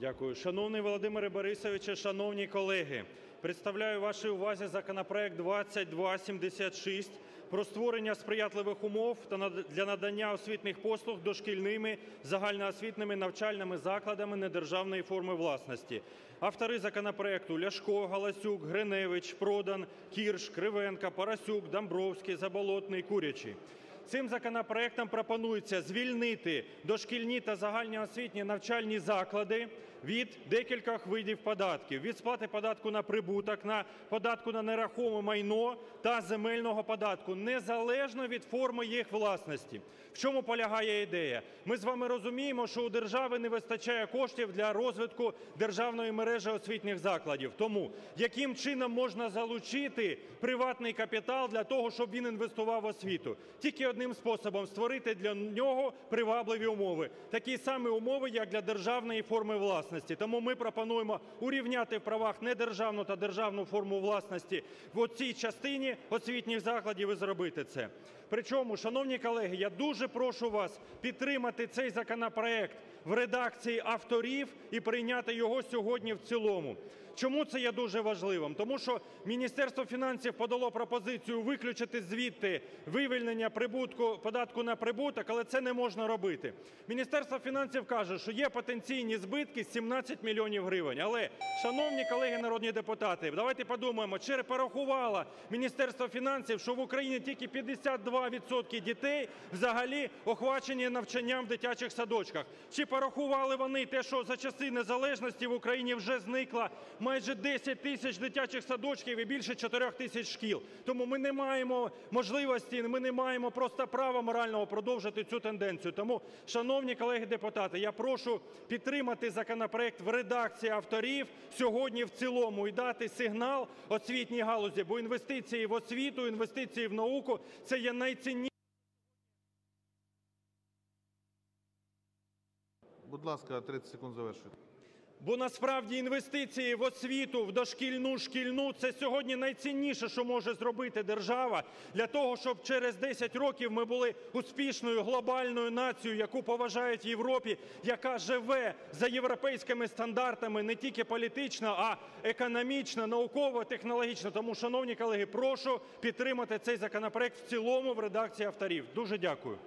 Дякую. Шановний Володимире Борисовичу, шановні колеги, представляю вашій увазі законопроект 2276 про створення сприятливих умов для надання освітніх послуг дошкільними загальноосвітніми навчальними закладами недержавної форми власності. Автори законопроекту: Ляшко, Галасюк, Гриневич, Продан, Кірш, Кривенко, Парасюк, Домбровський, Заболотний, Курячий. Цим законопроектом пропонується звільнити дошкільні та загальноосвітні навчальні заклади від декількох видів податків: від сплати податку на прибуток, на податку на нерухоме майно та земельного податку незалежно від форми їх власності. В чому полягає ідея? Ми з вами розуміємо, що у держави не вистачає коштів для розвитку державної мережі освітніх закладів. Тому яким чином можна залучити приватний капітал для того, щоб він інвестував в освіту? Тільки одним способом: створити для нього привабливі умови, такі самі умови, як для державної форми власності. Тому ми пропонуємо урівняти в правах недержавну та державну форму власності в цій частині освітніх закладів і зробити це. Причому, шановні колеги, я дуже прошу вас підтримати цей законопроект в редакції авторів і прийняти його сьогодні в цілому. Чому це є дуже важливим? Тому що Міністерство фінансів подало пропозицію виключити звідти вивільнення прибутку, податку на прибуток, але це не можна робити. Міністерство фінансів каже, що є потенційні збитки 17 мільйонів гривень. Але, шановні колеги народні депутати, давайте подумаємо, чи порахувало Міністерство фінансів, що в Україні тільки 52 відсотки дітей взагалі охвачені навчанням в дитячих садочках? Чи порахували вони те, що за часи незалежності в Україні вже зникло майже 10 тисяч дитячих садочків і більше 4 тисяч шкіл? Тому ми не маємо можливості, ми не маємо просто права морального продовжити цю тенденцію. Тому, шановні колеги депутати, я прошу підтримати законопроект в редакції авторів сьогодні в цілому і дати сигнал освітній галузі, бо інвестиції в освіту, інвестиції в науку – це є найцінніші… Будь ласка, 30 секунд завершуйте. Бо насправді інвестиції в освіту, в дошкільну, шкільну – це сьогодні найцінніше, що може зробити держава для того, щоб через 10 років ми були успішною глобальною нацією, яку поважають Європі, яка живе за європейськими стандартами не тільки політично, а економічно, науково, технологічно. Тому, шановні колеги, прошу підтримати цей законопроект в цілому в редакції авторів. Дуже дякую.